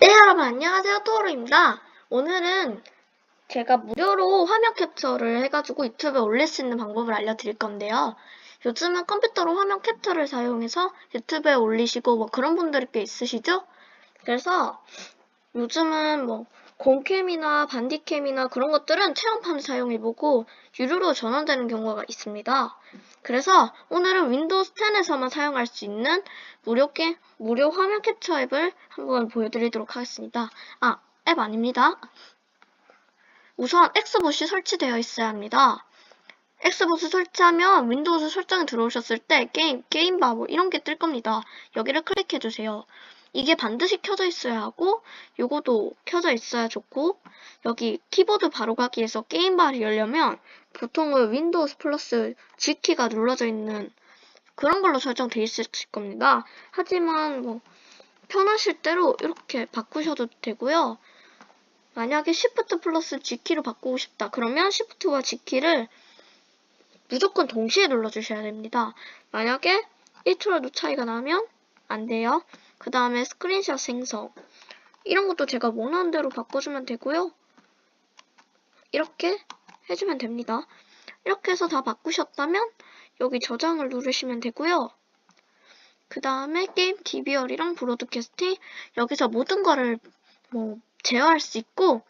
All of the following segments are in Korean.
네, 여러분 안녕하세요. 토로입니다. 오늘은 제가 무료로 화면 캡처를 해가지고 유튜브에 올릴 수 있는 방법을 알려드릴 건데요. 요즘은 컴퓨터로 화면 캡처를 사용해서 유튜브에 올리시고 뭐 그런 분들이 꽤 있으시죠? 그래서 요즘은 뭐 공캠이나 반디캠이나 그런 것들은 체험판 사용해보고 유료로 전환되는 경우가 있습니다. 그래서 오늘은 윈도우스 10에서만 사용할 수 있는 무료 게 무료 화면 캡처 앱을 한번 보여드리도록 하겠습니다. 아, 앱 아닙니다. 우선 엑스봇이 설치되어 있어야 합니다. 엑스봇을 설치하면 윈도우즈 설정에 들어오셨을 때 게임, 게임바 뭐 이런 게 뜰 겁니다. 여기를 클릭해 주세요. 이게 반드시 켜져 있어야 하고 요거도 켜져 있어야 좋고 여기 키보드 바로 가기에서 게임바를 열려면 보통은 윈도우스 플러스 G키가 눌러져 있는 그런 걸로 설정돼 있을 겁니다. 하지만 뭐 편하실 대로 이렇게 바꾸셔도 되고요. 만약에 Shift 플러스 G키로 바꾸고 싶다. 그러면 Shift와 G키를 무조건 동시에 눌러주셔야 됩니다. 만약에 1초라도 차이가 나면 안 돼요. 그 다음에 스크린샷 생성. 이런 것도 제가 원하는 대로 바꿔주면 되고요. 이렇게 해주면 됩니다. 이렇게 해서 다 바꾸셨다면 여기 저장을 누르시면 되고요. 그 다음에 게임 DBR이랑 브로드캐스팅 여기서 모든 거를 뭐 제어할 수 있고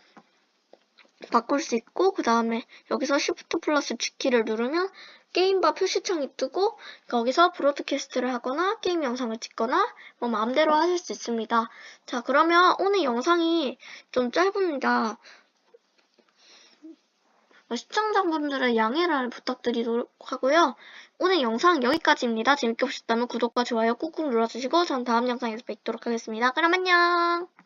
바꿀 수 있고 그 다음에 여기서 Shift 플러스 G키를 누르면 게임바 표시창이 뜨고 거기서 브로드캐스트를 하거나 게임 영상을 찍거나 뭐 마음대로 하실 수 있습니다. 자 그러면 오늘 영상이 좀 짧습니다. 뭐 시청자분들의 양해를 부탁드리도록 하고요. 오늘 영상 여기까지입니다. 재밌게 보셨다면 구독과 좋아요 꾹꾹 눌러주시고 전 다음 영상에서 뵙도록 하겠습니다. 그럼 안녕!